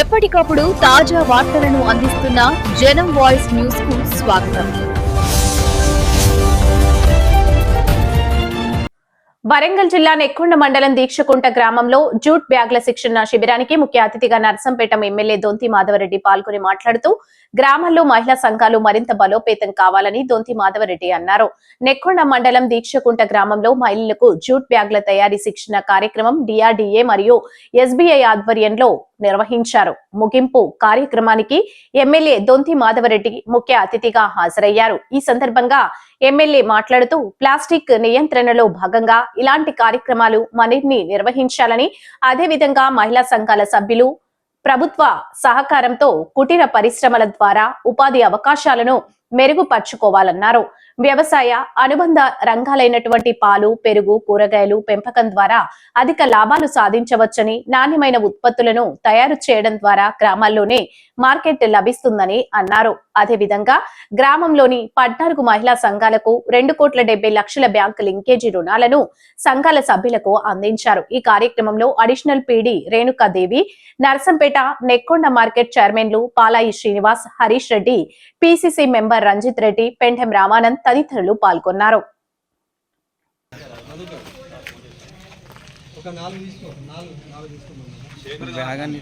ఎప్పటికప్పుడు తాజా వార్తలను అందిస్తున్న జనం వాయిస్ న్యూస్కు స్వాగతం. వరంగల్ జిల్లా నెక్కొండ మండలం దీక్షకుంట గ్రామంలో జూట్ బ్యాగ్ల శిక్షణ శిబిరానికి ముఖ్య అతిథిగా నర్సంపేట ఎమ్మెల్యే దొంతి మాధవరెడ్డి పాల్గొని మాట్లాడుతూ గ్రామాల్లో మహిళా సంఘాలు మరింత బలోపేతం కావాలని దొంతి మాధవరెడ్డి అన్నారు. నెక్కొండ మండలం దీక్షకుంట గ్రామంలో మహిళలకు జూట్ బ్యాగ్ల తయారీ శిక్షణ కార్యక్రమం డిఆర్డీఏ మరియు ఎస్బీఐ ఆధ్వర్యంలో నిర్వహించారు. ముగింపు కార్యక్రమానికి ఎమ్మెల్యే దొంతి మాధవరెడ్డి ముఖ్య అతిథిగా హాజరయ్యారు. ఈ సందర్భంగా ఎమ్మెల్యే మాట్లాడుతూ ప్లాస్టిక్ నియంత్రణలో భాగంగా ఇలాంటి కార్యక్రమాలు మరిన్ని నిర్వహించాలని అదేవిధంగా మహిళా సంఘాల సభ్యులు ప్రభుత్వ సహకారంతో కుటీర పరిశ్రమల ద్వారా ఉపాధి అవకాశాలను మెరుగుపరుచుకోవాలన్నారు. వ్యవసాయ అనుబంధ రంగాలైనటువంటి పాలు పెరుగు కూరగాయలు పెంపకం ద్వారా అధిక లాభాలు సాధించవచ్చని నాణ్యమైన ఉత్పత్తులను తయారు చేయడం ద్వారా గ్రామాల్లోనే మార్కెట్ లభిస్తుందని అన్నారు. అదేవిధంగా గ్రామంలోని పద్నాలుగు మహిళా సంఘాలకు రెండు కోట్ల డెబ్బై లక్షల బ్యాంకు లింకేజీ రుణాలను సంఘాల సభ్యులకు అందించారు. ఈ కార్యక్రమంలో additional PD Renukadevi Narsampet Nekkonda market చైర్మన్లు పాలాయి శ్రీనివాస్ హరీష్ రెడ్డి పిసిసి మెంబర్ రంజిత్ రెడ్డి పెంఠెం రామానంద్ తదితరులు పాల్గొన్నారు. ఒక నాలుగు తీసుకో నాలుగు నాలుగు తీసుకోమన్నా. బ్యాగని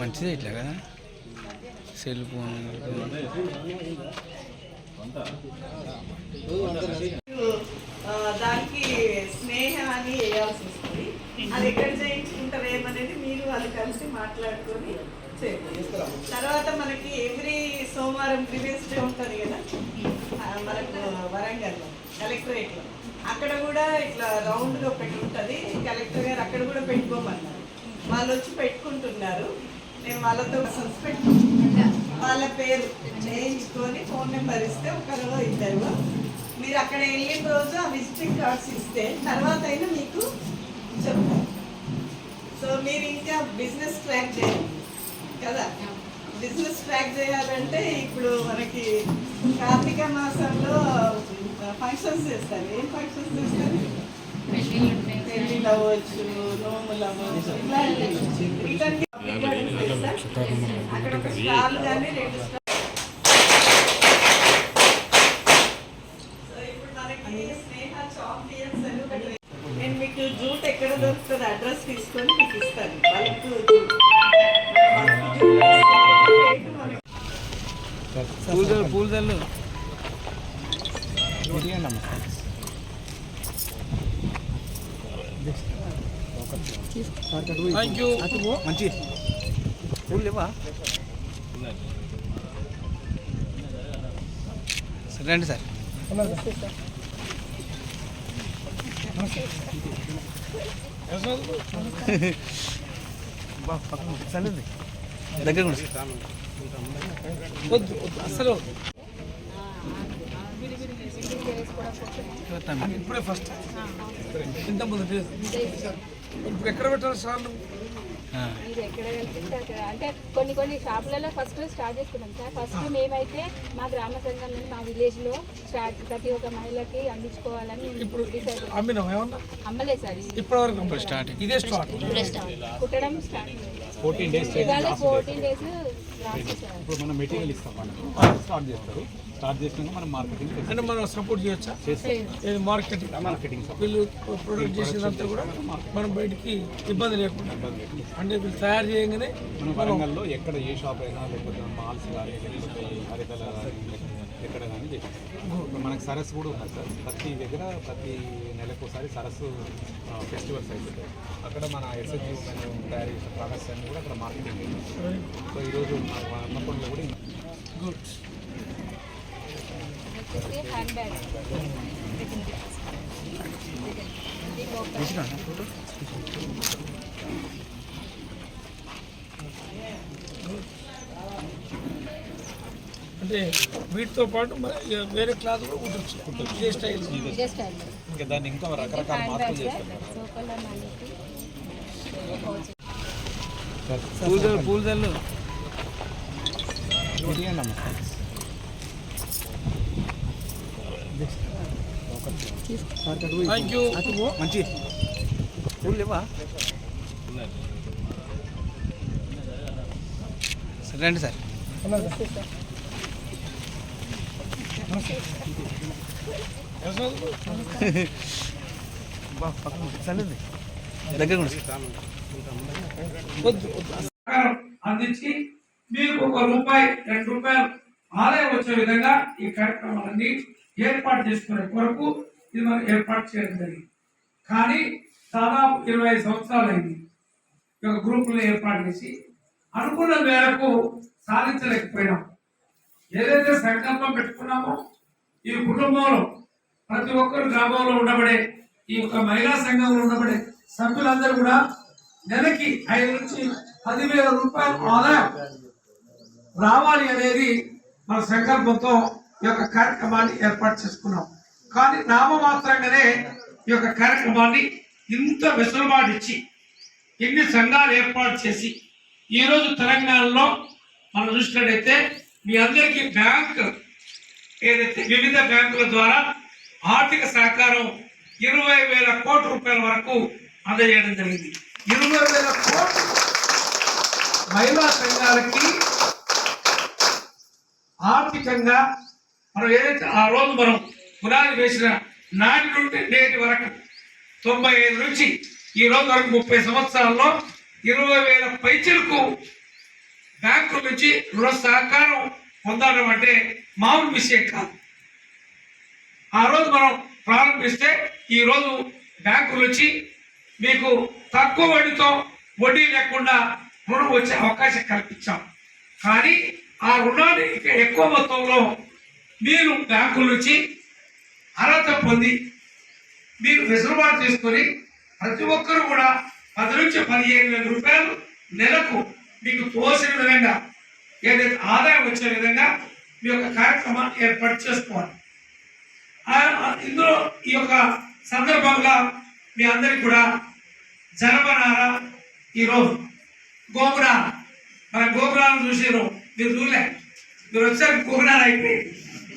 మంచిదే ఇట్లా కదా. సెల్ ఫోన్ దానికి స్నేహ అని వేయాల్సి వస్తుంది. అది ఎక్కడ చేయించుకుంటారు ఏమనేది మీరు వాళ్ళు కలిసి మాట్లాడుకొని తర్వాత మనకి ఎవ్రీ సోమవారం ప్రీవియస్ డే ఉంటుంది కదా? ఆ, మనకు వరంగల్లో కలెక్టరేట్లో. అక్కడ కూడా ఇట్లా రౌండ్గా పెట్టి ఉంటుంది. కలెక్టర్ గారు అక్కడ కూడా పెట్టుకోమన్నారు. వాళ్ళు వచ్చి పెట్టుకుంటున్నారు. నేను వాళ్ళతో సస్పెక్ట్ వాళ్ళ పేరు చేయించుకొని ఫోన్ నెంబర్ ఇస్తే ఒకరు ఇద్దరు. మీరు అక్కడ వెళ్ళిన రోజు ఆ విజిటింగ్ కార్డ్స్ ఇస్తే తర్వాత అయినా మీకు చెప్తారు. సో మీరు ఇంకా బిజినెస్ ట్రాక్ చేయండి కదా? బిజినెస్ ట్రాక్ చేయాలంటే ఇప్పుడు మనకి కార్తీక మాసంలో ఫంక్షన్స్ చేస్తారు. ఏం ఫంక్షన్స్ చేస్తారు? పెళ్ళిళ్ళు అవ్వచ్చు నోములు అవ్వచ్చు ఇట్లాంటి ఇట్లాంటి అక్కడ ఒక స్టాల్ కానీ రెండు స్టాల్ సో ఇప్పుడు మనకి స్నేహ చాంపియన్స్ అని ఒకటి నేను మీకు జూట్ ఎక్కడ దొరుకుతుంది అడ్రస్ తీసుకొని మీకు ఇస్తాను బల్క్ జూట్ బల్క్ జూట్ పూలదల్లు పూలదల్లు మంచి. పూలు లేవా సరే రండి సార్. దగ్గర అసలు ఇప్పుడే ఫస్ట్ ఇంత ముందు ఇప్పుడు ఎక్కడ పెట్టాలి సార్ ఆ, మీరు ఎక్కడ కనిపిస్తే అక్కడ అంటే కొన్ని కొన్ని షాపులలో ఫస్ట్ స్టార్ట్ చేసుకున్నాం సార్. ఫస్ట్ మేమైతే మా గ్రామ సంఘం మా విలేజ్లో స్టార్ట్ ప్రతి ఒక్క మహిళకి అందించుకోవాలని ఇప్పుడు డిసైడ్ అమ్మినాం ఏమన్నా? అమ్మలేదు సార్ ఇది. ఇప్పటి వరకు స్టార్ట్ ఇదే స్టార్ట్ కుట్టడం start fourteen days fourteen days ఇప్పుడు మనం మెటీరియల్ ఇస్తాం వాళ్ళకి స్టార్ట్ చేస్తారు. స్టార్ట్ చేసినాక మనం మార్కెటింగ్ అంటే మనం సపోర్ట్ చేయొచ్చా? మార్కెటింగ్ మార్కెటింగ్ వీళ్ళు ప్రొడక్ట్ చేసేదంతా కూడా మనం బయటికి ఇబ్బంది లేకుండా అంటే వీళ్ళు తయారు చేయగానే మనం వరంగల్లో ఎక్కడ ఏ షాప్ అయినా లేకపోతే మాల్స్ కానీ లేకపోతే హరితల కానీ ఎక్కడ కానీ ఇప్పుడు మనకు సరస్సు కూడా ఉన్నది సార్. ప్రతి దగ్గర ప్రతి నెలకోసారి సరస్సు ఫెస్టివల్స్ అవుతుంటాయి అక్కడ మన ఎస్ఎస్జీ తయారు చేసిన ప్రొడక్ట్స్ అన్ని కూడా అక్కడ మార్కెటింగ్ చేస్తాం సో ఈరోజు మన అన్నపూర్లో కూడా గుడ్. హ్యాండ్ బ్యాగ్ ఫోటో అంటే వీటితో పాటు వేరే క్లాత్ కూడా కుట్టచ్చు. ఇదే స్టైల్. ఇంకా దాన్ని ఇంకా రకరకాల మార్పులు చేస్తాం సోకల్ మనకి పూలదల్లు పూలదల్లు బిర్యానీ అమ్మ. థ్యాంక్ యూ మంచి. పూలు లేవా? సరే రండి సార్ దగ్గర వద్దు, వద్దు. సహకారం అందించి మీకు ఒక రూపాయి రెండు రూపాయలు ఆదాయం వచ్చే విధంగా ఈ కార్యక్రమాలన్నీ ఏర్పాటు చేసుకునే కొరకు ఇది మనం ఏర్పాటు చేయడం జరిగింది. కానీ దాదాపు ఇరవై ఐదు సంవత్సరాలు అయింది ఈ యొక్క గ్రూపులు ఏర్పాటు చేసి అనుకున్న మేరకు సాధించలేకపోయినాం. ఏదైతే సంకల్పం పెట్టుకున్నామో ఈ కుటుంబంలో ప్రతి ఒక్కరు గ్రామంలో ఉండబడే ఈ యొక్క మహిళా సంఘంలో ఉండబడే సభ్యులందరూ కూడా నెలకి ఐదు నుంచి పదివేల రూపాయల ఆదాయం రావాలి అనేది మన సంకల్పంతో ఈ యొక్క కార్యక్రమాన్ని ఏర్పాటు చేసుకున్నాం. కానీ నామమాత్రంగానే ఈ యొక్క కార్యక్రమాన్ని ఇంత వెసులుబాటు ఇచ్చి ఎన్ని సంఘాలు ఏర్పాటు చేసి ఈరోజు తెలంగాణలో మనం చూసినట్టయితే మీ అందరికీ బ్యాంక్ ఏదైతే వివిధ బ్యాంకుల ద్వారా ఆర్థిక సహకారం ఇరవై వేల కోట్ల రూపాయల వరకు అందజేయడం జరిగింది. ఇరవై వేల కోట్లు మహిళా సంఘాలకి ఆర్థికంగా మనం ఏదైతే ఆ రోజు మనం పునాది వేసిన నాటి నుండి నేటి వరకు తొంభై ఐదు నుంచి ఈ రోజు వరకు ముప్పై సంవత్సరాల్లో ఇరవై వేల పైచలకు బ్యాంకుల నుంచి రుణ సహకారం పొందడం అంటే మామూలు విషయం కాదు. ఆ రోజు మనం ప్రారంభిస్తే ఈరోజు బ్యాంకులు వచ్చి మీకు తక్కువ వడ్డీతో వడ్డీ లేకుండా రుణం వచ్చే అవకాశం కల్పించాం. కానీ ఆ రుణాన్ని ఎక్కువ మొత్తంలో మీరు బ్యాంకుల నుంచి అర్హత పొంది మీరు రిజర్వాలు చేసుకొని ప్రతి ఒక్కరు కూడా పది నుంచి పదిహేను వేల రూపాయలు నెలకు మీకు తోసిన విధంగా ఏదైతే ఆదాయం వచ్చే విధంగా మీ యొక్క కార్యక్రమాన్ని ఏర్పాటు చేసుకోవాలి. ఇందులో ఈ యొక్క సందర్భంగా మీ అందరికి కూడా జనపనార ఈరోజు. గోపురాల మన గోపురాలను చూసారు మీరు చూడలే. మీరు వచ్చారు గోపురాలు అయిపోయి.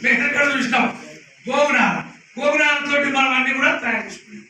మేము ఎక్కడ చూసినాం? గోపురాల గోపురాలతోటి మనం అన్ని కూడా తయారు చేసుకున్నాం.